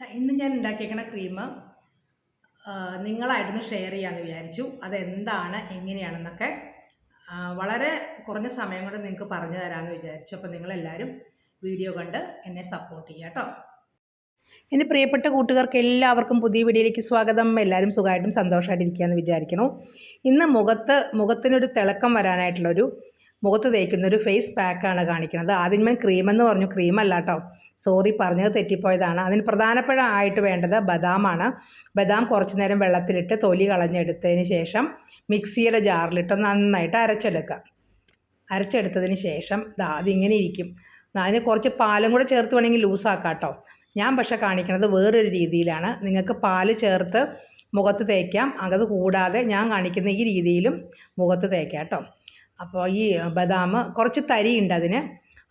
ഇന്ന് ഞാൻ ഉണ്ടാക്കിയേക്കണ cream നിങ്ങളായിട്ടൊന്ന് share ചെയ്യാമെന്ന് വിചാരിച്ചു. അതെന്താണ് എങ്ങനെയാണെന്നൊക്കെ വളരെ കുറഞ്ഞ സമയം കൊണ്ട് നിങ്ങൾക്ക് പറഞ്ഞു തരാമെന്ന് വിചാരിച്ചു. അപ്പോൾ നിങ്ങളെല്ലാവരും വീഡിയോ കണ്ട് എന്നെ സപ്പോർട്ട് ചെയ്യുക കേട്ടോ. എന്റെ പ്രിയപ്പെട്ട കൂട്ടുകാർക്ക് എല്ലാവർക്കും പുതിയ വീഡിയോയിലേക്ക് സ്വാഗതം. എല്ലാവരും സുഖമായിട്ടും സന്തോഷമായിട്ടിരിക്കുകയെന്ന് വിചാരിക്കണോ ഇന്ന് മുഖത്ത് മുഖത്തിനൊരു തിളക്കം വരാനായിട്ടുള്ളൊരു മുഖത്ത് തേക്കുന്ന ഒരു ഫേസ് പാക്കാണ് കാണിക്കുന്നത്. ആദ്യമേ ക്രീമെന്ന് പറഞ്ഞു. ക്രീമല്ല കേട്ടോ സോറി പറഞ്ഞത് തെറ്റിപ്പോയതാണ്. അതിന് പ്രധാനപ്പെട്ട ആയിട്ട് വേണ്ടത് ബദാമാണ് ബദാം കുറച്ച് നേരം വെള്ളത്തിലിട്ട് തൊലി കളഞ്ഞെടുത്തതിന് ശേഷം മിക്സിയുടെ ജാറിലിട്ട് നന്നായിട്ട് അരച്ചെടുക്കുക. അരച്ചെടുത്തതിന് ശേഷം ദാ അതിങ്ങനെ ഇരിക്കും. അതിന് കുറച്ച് പാലും കൂടെ ചേർത്ത് വേണമെങ്കിൽ ലൂസാക്കാം കേട്ടോ ഞാൻ പക്ഷെ കാണിക്കുന്നത് വേറൊരു രീതിയിലാണ്. നിങ്ങൾക്ക് പാൽ ചേർത്ത് മുഖത്ത് തേക്കാം. അത് കൂടാതെ ഞാൻ കാണിക്കുന്ന ഈ രീതിയിലും മുഖത്ത് തേക്കാം കേട്ടോ അപ്പോൾ ഈ ബദാം കുറച്ച് തരിയുണ്ട് അതിന്.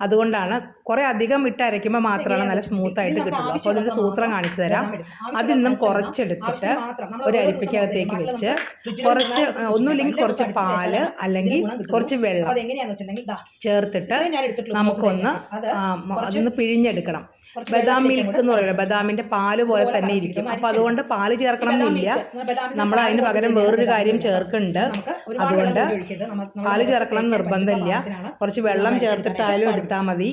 അതുകൊണ്ടാണ് കുറേ അധികം ഇട്ട് അരയ്ക്കുമ്പോൾ മാത്രമാണ് നല്ല സ്മൂത്ത് ആയിട്ട് കിട്ടുള്ളൂ. അപ്പോൾ അതിന്റെ സൂത്രം കാണിച്ചു തരാം. അതിൽ നിന്നും കുറച്ചെടുത്തിട്ട് ഒരു അരിപ്പയ്ക്കകത്തേക്ക് വെച്ച് കുറച്ച് ഒന്നുമില്ലെങ്കിൽ കുറച്ച് പാൽ അല്ലെങ്കിൽ കുറച്ച് വെള്ളം ചേർത്തിട്ട് നമുക്കൊന്ന് അതൊന്ന് പിഴിഞ്ഞെടുക്കണം. ബദാം മിൽക്ക് എന്ന് പറയുന്നത് ബദാമിന്റെ പാൽ പോലെ തന്നെ ഇരിക്കും. അപ്പൊ അതുകൊണ്ട് പാൽ ചേർക്കണം എന്നില്ല നമ്മൾ അതിന് പകരം വേറൊരു കാര്യം ചേർക്കുന്നുണ്ട്. അതുകൊണ്ട്. പാൽ ചേർക്കണം നിർബന്ധമില്ല. കുറച്ച് വെള്ളം ചേർത്തിട്ടായാലും എടുത്താൽ മതി.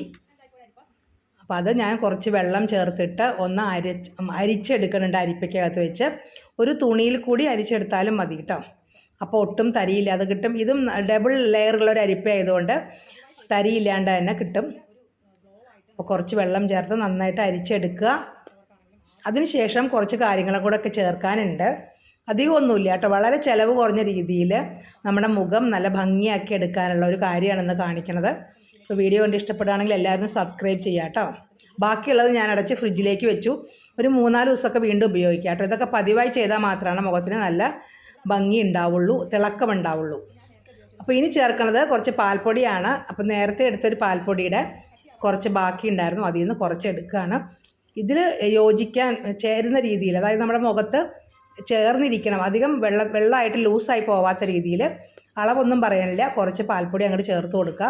അപ്പോൾ അത് ഞാൻ കുറച്ച് വെള്ളം ചേർത്തിട്ട് ഒന്ന് അരി അരിച്ചെടുക്കുന്നുണ്ട് അരിപ്പയ്ക്കകത്ത് വെച്ച്. ഒരു തുണിയിൽ കൂടി അരിച്ചെടുത്താലും മതി കേട്ടോ. അപ്പോൾ ഒട്ടും തരിയില്ല. അത് കിട്ടും. ഇതും ഡബിൾ ലെയറുള്ള ഒരു അരിപ്പ ആയതുകൊണ്ട് തരിയില്ലാണ്ട് തന്നെ കിട്ടും. അപ്പോൾ കുറച്ച് വെള്ളം ചേർത്ത് നന്നായിട്ട് അരിച്ചെടുക്കുക. അതിനുശേഷം കുറച്ച് കാര്യങ്ങളെ കൂടെ ഒക്കെ ചേർക്കാനുണ്ട് അധികമൊന്നുമില്ല കേട്ടോ. വളരെ ചിലവ് കുറഞ്ഞ രീതിയിൽ നമ്മുടെ മുഖം നല്ല ഭംഗിയാക്കി എടുക്കാനുള്ള ഒരു കാര്യമാണെന്ന് കാണിക്കണത്. അപ്പോൾ വീഡിയോ കണ്ട് ഇഷ്ടപ്പെടുകയാണെങ്കിൽ എല്ലാവരും സബ്സ്ക്രൈബ് ചെയ്യുക കേട്ടോ. ബാക്കിയുള്ളത് ഞാൻ അടച്ച് ഫ്രിഡ്ജിലേക്ക് വെച്ചു. ഒരു മൂന്നാൽ ദിവസമൊക്കെ വീണ്ടും ഉപയോഗിക്കാം കേട്ടോ. ഇതൊക്കെ പതിവായി ചെയ്താൽ മാത്രമാണ് മുഖത്തിന് നല്ല ഭംഗി ഉണ്ടാവുള്ളൂ തിളക്കം ഉണ്ടാവുള്ളൂ. അപ്പോൾ ഇനി ചേർക്കണത് കുറച്ച് പാൽപ്പൊടിയാണ്. അപ്പോൾ നേരത്തെ എടുത്തൊരു പാൽപ്പൊടിയുടെ കുറച്ച് ബാക്കി ഉണ്ടായിരുന്നു അതിൽ നിന്ന് കുറച്ച് എടുക്കുകയാണ്. ഇതിൽ യോജിക്കാൻ ചേരുന്ന രീതിയിൽ അതായത് നമ്മുടെ മുഖത്ത് ചേർന്നിരിക്കണം. അധികം വെള്ള വെള്ളമായിട്ട് ലൂസായി പോവാത്ത രീതിയിൽ അളവൊന്നും പറയാനില്ല. കുറച്ച് പാൽപ്പൊടി അങ്ങോട്ട് ചേർത്ത് കൊടുക്കുക.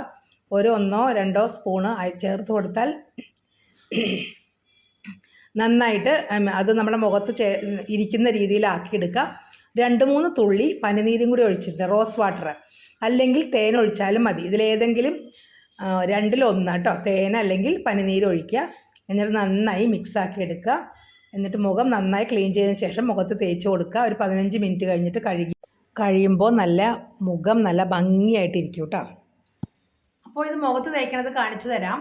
ഒരു ഒന്നോ രണ്ടോ സ്പൂണ് ചേർത്ത് കൊടുത്താൽ നന്നായിട്ട് അത് നമ്മുടെ മുഖത്ത് ചേ ഇരിക്കുന്ന രീതിയിലാക്കിയെടുക്കുക രണ്ട് മൂന്ന് തുള്ളി പനിനീരും കൂടി ഒഴിച്ചിട്ടുണ്ട്. റോസ് വാട്ടർ അല്ലെങ്കിൽ തേൻ ഒഴിച്ചാലും മതി. ഇതിലേതെങ്കിലും രണ്ടിലൊന്ന് കേട്ടോ. തേൻ അല്ലെങ്കിൽ പനിനീര് ഒഴിക്കുക. എന്നിട്ട് നന്നായി മിക്സാക്കി എടുക്കുക. എന്നിട്ട് മുഖം നന്നായി ക്ലീൻ ചെയ്തതിന് ശേഷം മുഖത്ത് തേച്ച് കൊടുക്കുക. ഒരു പതിനഞ്ച് മിനിറ്റ് കഴിഞ്ഞിട്ട് കഴുകി കഴിയുമ്പോൾ നല്ല മുഖം നല്ല ഭംഗിയായിട്ടിരിക്കും കേട്ടോ. അപ്പോൾ ഇത് മുഖത്ത് തേക്കണത് കാണിച്ചു തരാം.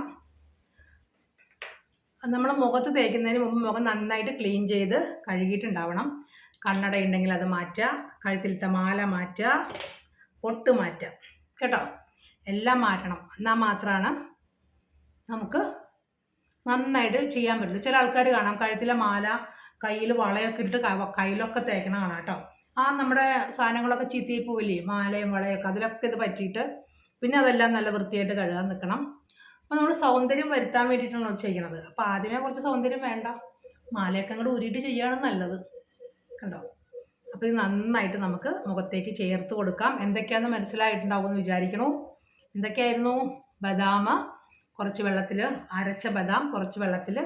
നമ്മൾ മുഖത്ത് തേക്കുന്നതിന് മുമ്പ് മുഖം നന്നായിട്ട് ക്ലീൻ ചെയ്ത് കഴുകിയിട്ടുണ്ടാവണം. കണ്ണട ഉണ്ടെങ്കിൽ അത് മാറ്റുക. കഴുത്തിലത്തെ മാല മാറ്റുക. പൊട്ട് മാറ്റുക. കേട്ടോ? എല്ലാം മാറ്റണം. എന്നാൽ മാത്രമാണ് നമുക്ക് നന്നായിട്ട് ചെയ്യാൻ പറ്റുള്ളൂ. ചില ആൾക്കാർ കാണാം കഴുത്തിലെ മാല കയ്യിൽ വളയൊക്കെ ഇട്ടിട്ട് കയ്യിലൊക്കെ തേക്കണ കാണാം കേട്ടോ. ആ നമ്മുടെ സാധനങ്ങളൊക്കെ ചീത്തയിൽ പോവില്ലേ മാലയും വളയൊക്കെ അതിലൊക്കെ ഇത് പറ്റിയിട്ട് പിന്നെ അതെല്ലാം നല്ല വൃത്തിയായിട്ട് കഴുകാൻ നിൽക്കണം അപ്പോൾ നമ്മൾ സൗന്ദര്യം വരുത്താൻ വേണ്ടിയിട്ടാണ് ചെയ്യണത്. അപ്പോൾ ആദ്യമേ കുറച്ച് സൗന്ദര്യം വേണ്ട. മാലയൊക്കെ അങ്ങോട്ട് ഊരിയിട്ട് ചെയ്യുകയാണ് നല്ലത്. കണ്ടോ? അപ്പോൾ ഇത് നന്നായിട്ട് നമുക്ക് മുഖത്തേക്ക് ചേർത്ത് കൊടുക്കാം. എന്തൊക്കെയാണെന്ന് മനസ്സിലായിട്ടുണ്ടാവും എന്ന് വിചാരിക്കണു. എന്തൊക്കെയായിരുന്നു? ബദാം കുറച്ച് വെള്ളത്തിൽ അരച്ച ബദാം കുറച്ച് വെള്ളത്തിൽ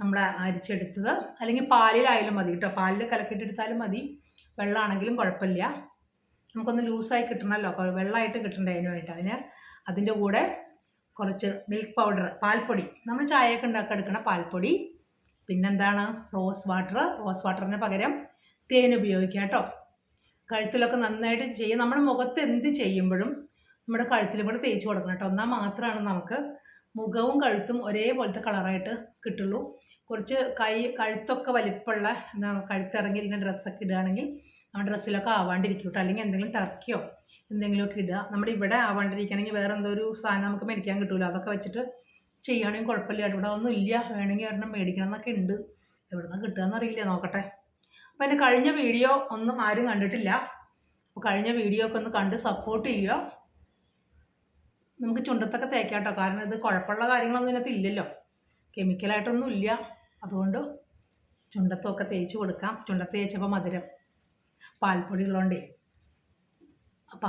നമ്മൾ അരിച്ചെടുത്തത്. അല്ലെങ്കിൽ പാലിലായാലും മതി കേട്ടോ. പാലിൽ കലക്കിയിട്ടെടുത്താലും മതി. വെള്ളമാണെങ്കിലും കുഴപ്പമില്ല. നമുക്കൊന്ന് ലൂസായി കിട്ടണമല്ലോ വെള്ളമായിട്ട് കിട്ടണ്ടേ അതിന് വേണ്ടി അതിന് അതിന്റെ കൂടെ കുറച്ച് മിൽക്ക് പൗഡർ പാൽപ്പൊടി. നമ്മൾ ചായയൊക്കെ ഉണ്ടാക്കി എടുക്കണ പാൽപ്പൊടി. പിന്നെന്താണ്? റോസ് വാട്ടർ റോസ് വാട്ടറിന് പകരം തേൻ ഉപയോഗിക്കുക കേട്ടോ. കഴുത്തിലൊക്കെ നന്നായിട്ട് ചെയ്യും. നമ്മുടെ മുഖത്ത് എന്ത് ചെയ്യുമ്പോഴും നമ്മുടെ കഴുത്തിലും കൂടെ തേച്ച് കൊടുക്കണം കേട്ടോ. എന്നാൽ മാത്രമാണ് നമുക്ക് മുഖവും കഴുത്തും ഒരേപോലത്തെ കളറായിട്ട് കിട്ടുള്ളൂ. കുറച്ച് കൈ കഴുത്തൊക്കെ വലിപ്പമുള്ള എന്താ കഴുത്തിറങ്ങിയിരിക്കുന്ന ഡ്രസ്സൊക്കെ ഇടുകയാണെങ്കിൽ നമ്മുടെ ഡ്രസ്സിലൊക്കെ ആവാണ്ടിരിക്കും കേട്ടോ. അല്ലെങ്കിൽ എന്തെങ്കിലും ടർക്കിയോ എന്തെങ്കിലുമൊക്കെ ഇടുക. നമ്മുടെ ഇവിടെ ആവാണ്ടിരിക്കണമെങ്കിൽ വേറെ എന്തോ ഒരു സാധനം നമുക്ക് മേടിക്കാൻ കിട്ടുമല്ലോ അതൊക്കെ വെച്ചിട്ട് ചെയ്യുകയാണെങ്കിൽ കുഴപ്പമില്ല. ഇവിടെ ഒന്നും ഇല്ല. വേണമെങ്കിൽ ഒരെണ്ണം മേടിക്കണം എന്നൊക്കെ ഉണ്ട്. എവിടെ നിന്ന് കിട്ടുകയെന്നറിയില്ല നോക്കട്ടെ. അപ്പോൾ എന്റെ കഴിഞ്ഞ വീഡിയോ ഒന്നും ആരും കണ്ടിട്ടില്ല. അപ്പോൾ കഴിഞ്ഞ വീഡിയോ ഒക്കെ ഒന്ന് കണ്ട് സപ്പോർട്ട് ചെയ്യുക. നമുക്ക് ചുണ്ടത്തൊക്കെ തേക്കാം കേട്ടോ കാരണം ഇത് കുഴപ്പമുള്ള കാര്യങ്ങളൊന്നും ഇതിനകത്ത് ഇല്ലല്ലോ. കെമിക്കലായിട്ടൊന്നും ഇല്ല. അതുകൊണ്ട് ചുണ്ടത്തൊക്കെ തേച്ച് കൊടുക്കാം. ചുണ്ട തേച്ചപ്പോൾ മധുരം. പാൽപ്പൊടി ഉള്ളതുകൊണ്ടേ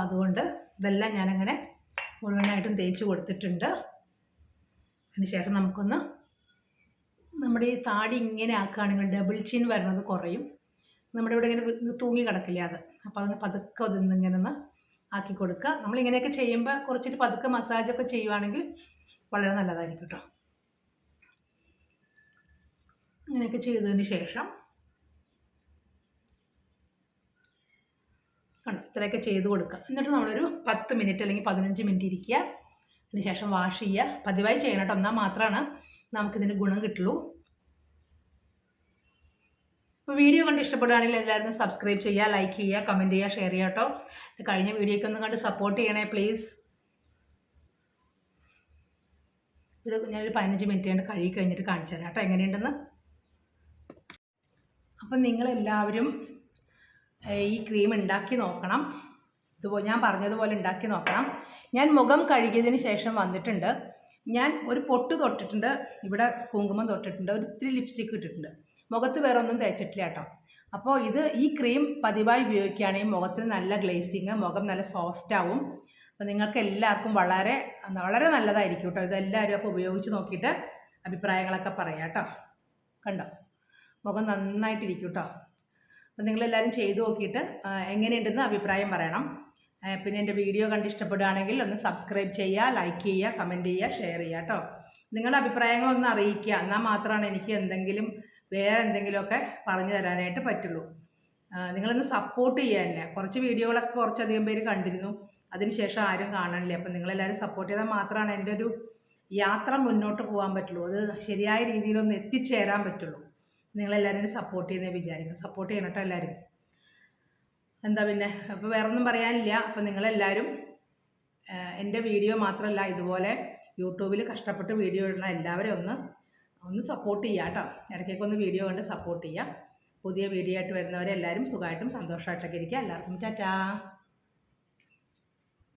അതുകൊണ്ട് ഇതെല്ലാം ഞാനങ്ങനെ മുഴുവനായിട്ടും തേച്ച് കൊടുത്തിട്ടുണ്ട്. അതിന് ശേഷം നമുക്കൊന്ന് നമ്മുടെ ഈ താടി ഇങ്ങനെ ആക്കുകയാണെങ്കിൽ ഡബിൾ ചിൻ വരുന്നത് കുറയും. നമ്മുടെ ഇവിടെ ഇങ്ങനെ തൂങ്ങി കിടക്കില്ല അത്. അപ്പോൾ അതൊന്ന് പതുക്കെ അതിന്ന് ഇങ്ങനെ ഒന്ന് ആക്കി കൊടുക്കുക. നമ്മൾ ഇങ്ങനെയൊക്കെ ചെയ്യുമ്പോൾ കുറച്ചിട്ട് പതുക്കെ മസാജൊക്കെ ചെയ്യുവാണെങ്കിൽ വളരെ നല്ലതായിരിക്കും കേട്ടോ ഇങ്ങനെയൊക്കെ ചെയ്തതിന് ശേഷം കണ്ടോ ഇത്രയൊക്കെ ചെയ്ത് കൊടുക്കുക. എന്നിട്ട് നമ്മളൊരു പത്ത് മിനിറ്റ് അല്ലെങ്കിൽ പതിനഞ്ച് മിനിറ്റ് ഇരിക്കുക. അതിന് ശേഷം വാഷ് ചെയ്യുക. പതിവായി ചെയ്യണം കേട്ടോ എന്നാൽ മാത്രമാണ് നമുക്കിതിന് ഗുണം കിട്ടുള്ളൂ. അപ്പോൾ വീഡിയോ കണ്ട് ഇഷ്ടപ്പെടുകയാണെങ്കിൽ എല്ലാവരും സബ്സ്ക്രൈബ് ചെയ്യുക ലൈക്ക് ചെയ്യുക കമന്റ് ചെയ്യുക ഷെയർ ചെയ്യുക കേട്ടോ. കഴിഞ്ഞ വീഡിയോയ്ക്ക് ഒന്ന് കണ്ട് സപ്പോർട്ട് ചെയ്യണേ പ്ലീസ് ഇത് ഞാനൊരു പതിനഞ്ച് മിനിറ്റ് കൊണ്ട് കഴുകി കഴിഞ്ഞിട്ട് കാണിച്ചു തരാം കേട്ടോ. എങ്ങനെയുണ്ടെന്ന്? അപ്പം നിങ്ങളെല്ലാവരും ഈ ക്രീം ഉണ്ടാക്കി നോക്കണം. ഇതുപോലെ ഞാൻ പറഞ്ഞതുപോലെ ഉണ്ടാക്കി നോക്കണം. ഞാൻ മുഖം കഴുകിയതിന് ശേഷം വന്നിട്ടുണ്ട്. ഞാൻ ഒരു പൊട്ട് തൊട്ടിട്ടുണ്ട്. ഇവിടെ കുങ്കുമം തൊട്ടിട്ടുണ്ട്. ഒരു ഇത്തിരി ലിപ്സ്റ്റിക്ക് ഇട്ടിട്ടുണ്ട്. മുഖത്ത് വേറെ ഒന്നും തേച്ചിട്ടില്ല കേട്ടോ. അപ്പോൾ ഇത് ഈ ക്രീം പതിവായി ഉപയോഗിക്കുകയാണെങ്കിൽ മുഖത്തിന് നല്ല ഗ്ലേസിങ് മുഖം നല്ല സോഫ്റ്റ് ആവും. അപ്പോൾ നിങ്ങൾക്ക് എല്ലാവർക്കും വളരെ വളരെ നല്ലതായിരിക്കും കേട്ടോ. ഇതെല്ലാവരും അപ്പോൾ ഉപയോഗിച്ച് നോക്കിയിട്ട് അഭിപ്രായങ്ങളൊക്കെ പറയാം കേട്ടോ. കണ്ടോ? മുഖം നന്നായിട്ടിരിക്കും കേട്ടോ. അപ്പോൾ നിങ്ങളെല്ലാവരും ചെയ്തു നോക്കിയിട്ട് എങ്ങനെയുണ്ടെന്ന് അഭിപ്രായം പറയണം. പിന്നെ എന്റെ വീഡിയോ കണ്ട് ഇഷ്ടപ്പെടുകയാണെങ്കിൽ ഒന്ന് സബ്സ്ക്രൈബ് ചെയ്യുക ലൈക്ക് ചെയ്യുക കമന്റ് ചെയ്യുക ഷെയർ ചെയ്യുക കേട്ടോ. നിങ്ങളുടെ അഭിപ്രായങ്ങളൊന്ന് അറിയിക്കുക. എന്നാൽ മാത്രമാണ് എനിക്ക് എന്തെങ്കിലും വേറെ എന്തെങ്കിലുമൊക്കെ പറഞ്ഞു തരാനായിട്ട് പറ്റുള്ളൂ. നിങ്ങളൊന്ന് സപ്പോർട്ട് ചെയ്യുക തന്നെ കുറച്ച് വീഡിയോകളൊക്കെ കുറച്ചധികം പേര് കണ്ടിരുന്നു. അതിനുശേഷം ആരും കാണണില്ല അപ്പം നിങ്ങളെല്ലാവരും സപ്പോർട്ട് ചെയ്താൽ മാത്രമാണ് എന്റെ ഒരു യാത്ര മുന്നോട്ട് പോകാൻ പറ്റുള്ളൂ. അത് ശരിയായ രീതിയിലൊന്ന് എത്തിച്ചേരാൻ പറ്റുള്ളൂ. നിങ്ങളെല്ലാവരും സപ്പോർട്ട് ചെയ്യുന്നേ വിചാരിക്കുന്നു. സപ്പോർട്ട് ചെയ്യണം എല്ലാവരും. എന്താ പിന്നെ? അപ്പോൾ വേറെ ഒന്നും പറയാനില്ല. അപ്പോൾ നിങ്ങളെല്ലാവരും എന്റെ വീഡിയോ മാത്രമല്ല ഇതുപോലെ യൂട്യൂബിൽ കഷ്ടപ്പെട്ട് വീഡിയോ ഇടുന്ന എല്ലാവരും ഒന്ന് ഒന്ന് സപ്പോർട്ട് ചെയ്യുക കേട്ടോ. ഇടയ്ക്കൊക്കെ ഒന്ന് വീഡിയോ കണ്ട് സപ്പോർട്ട് ചെയ്യുക പുതിയ വീഡിയോ ആയിട്ട് വരുന്നവരെ എല്ലാവരും സുഖമായിട്ടും സന്തോഷമായിട്ടൊക്കെ ഇരിക്കുക എല്ലാവർക്കും ടാറ്റാ.